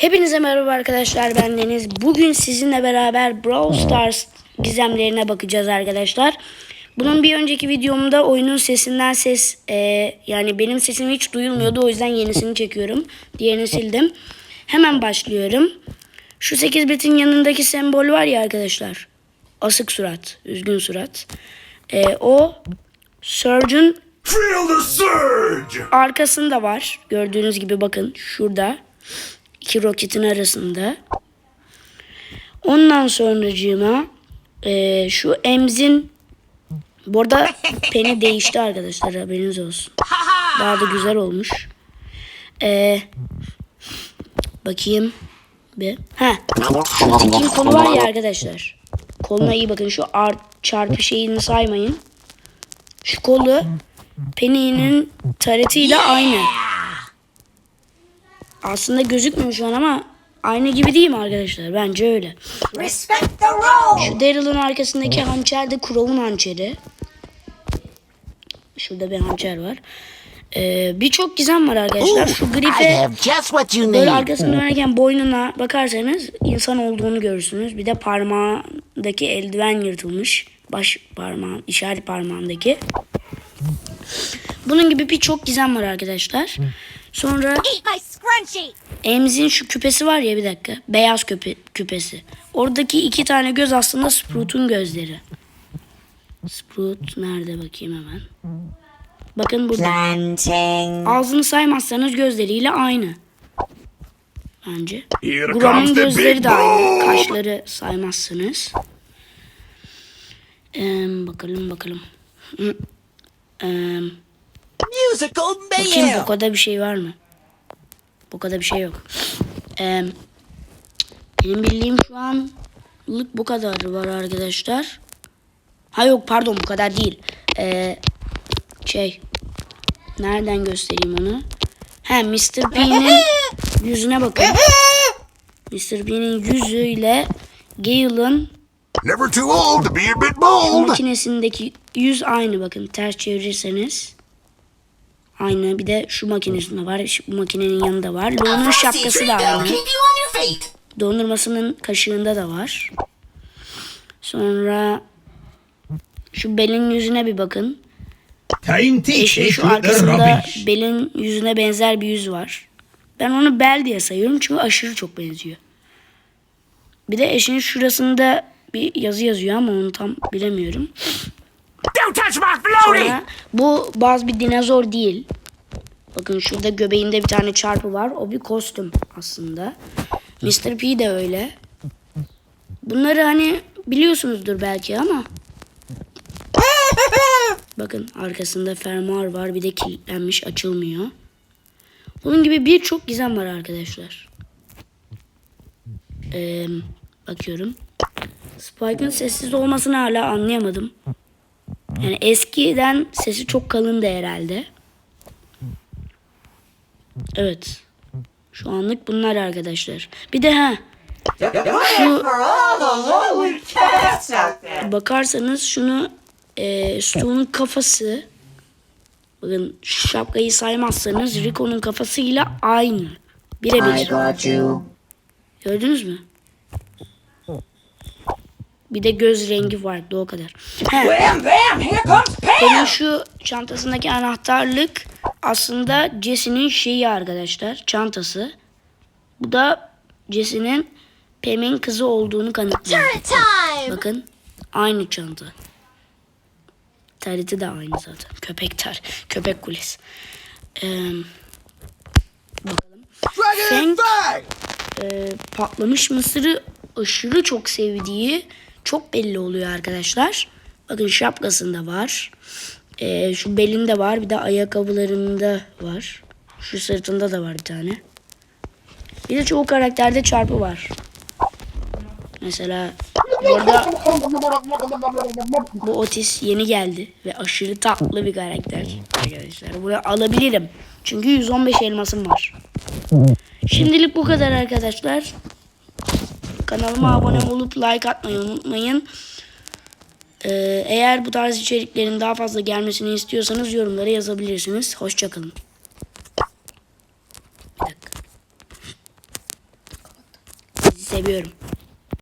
Hepinize merhaba arkadaşlar ben Deniz. Bugün sizinle beraber Brawl Stars gizemlerine bakacağız arkadaşlar. Bunun bir önceki videomda oyunun sesinden ses e, yani benim sesim hiç duyulmuyordu o yüzden yenisini çekiyorum. Diğerini sildim. Hemen başlıyorum. Şu 8 bitin yanındaki sembol var ya arkadaşlar. Asık surat, üzgün surat. E, o Surge'un Feel the surge! arkasında var. Gördüğünüz gibi bakın şurada. İki roketin arasında. Ondan sonracığıma eee şu emzin bu arada peni değişti arkadaşlar haberiniz olsun. Daha da güzel olmuş. Eee bakayım bir. Ha. Şu kolu var ya arkadaşlar. Koluna iyi bakın. Şu art çarpı şeyini saymayın. Şu kolu Penny'nin taretiyle aynı. Aslında gözükmüyor şu an ama aynı gibi değil mi arkadaşlar? Bence öyle. Respect the role. Şu Daryl'ın arkasındaki hançer de Crow'un hançeri. Şurada bir hançer var. Ee, Birçok gizem var arkadaşlar. Şu grife böyle arkasını dönerken boynuna bakarsanız insan olduğunu görürsünüz. Bir de parmağındaki eldiven yırtılmış. Baş parmağın, işaret parmağındaki. Bunun gibi birçok gizem var arkadaşlar. Sonra Eat my scrunchie. Emzin şu küpesi var ya bir dakika. Beyaz küpe, küpesi. Oradaki iki tane göz aslında Sprout'un gözleri. Sprout nerede bakayım hemen. Bakın burada. Planting. Ağzını saymazsanız gözleriyle aynı. Bence. The gözleri de aynı. Kaşları saymazsınız. Ee, bakalım bakalım. Ee, Bakayım. Boko'da bir şey var mı? Boko'da bir şey yok. Ee, benim bildiğim şu anlık bu kadar var arkadaşlar. Ha yok pardon bu kadar değil. Ee, şey. Nereden göstereyim onu? He Mr. P'nin yüzüne bakın. Mr. P'nin yüzüyle Gale'ın Never too old to be a bit bold. makinesindeki yüz aynı bakın. Ters çevirirseniz. Aynı. Bir de şu makinesinde var. Şu, bu makinenin yanında var. Leon'un şapkası da aynı. Dondurmasının kaşığında da var. Sonra şu belin yüzüne bir bakın. Eşin şu arkasında belin yüzüne benzer bir yüz var. Ben onu bel diye sayıyorum çünkü aşırı çok benziyor. Bir de eşinin şurasında bir yazı yazıyor ama onu tam bilemiyorum. Don't touch my! Sonra bu bazı bir dinozor değil. Bakın şurada göbeğinde bir tane çarpı var. O bir kostüm aslında. Mr. P de öyle. Bunları hani biliyorsunuzdur belki ama. Bakın arkasında fermuar var. Bir de kilitlenmiş açılmıyor. Bunun gibi birçok gizem var arkadaşlar. Ee, bakıyorum. Spike'ın sessiz olmasını hala anlayamadım. Yani eskiden sesi çok kalındı herhalde. Evet. Şu anlık bunlar arkadaşlar. Bir de ha şu bakarsanız şunu e, Stu'nun kafası bakın şu şapkayı saymazsanız Rico'nun kafasıyla aynı. Birebir. Gördünüz mü? Bir de göz rengi farklı o kadar. Bam bam, here comes Benim Pam. şu çantasındaki anahtarlık aslında Jesse'nin şeyi arkadaşlar. Çantası. Bu da Jesse'nin Pam'in kızı olduğunu kanıtlıyor. Bakın aynı çanta. Tariti de aynı zaten. Köpek tar. Köpek kulesi. Ee, bakalım. Feng e, patlamış mısırı aşırı çok sevdiği çok belli oluyor arkadaşlar. Bakın şapkasında var. E, şu belinde var. Bir de ayakkabılarında var. Şu sırtında da var bir tane. Bir de çoğu karakterde çarpı var. Mesela burada bu Otis yeni geldi ve aşırı tatlı bir karakter arkadaşlar. Bunu alabilirim. Çünkü 115 elmasım var. Şimdilik bu kadar arkadaşlar. Kanalıma abone olup like atmayı unutmayın. Ee, eğer bu tarz içeriklerin daha fazla gelmesini istiyorsanız yorumlara yazabilirsiniz. Hoşçakalın. Bir dakika. Seviyorum.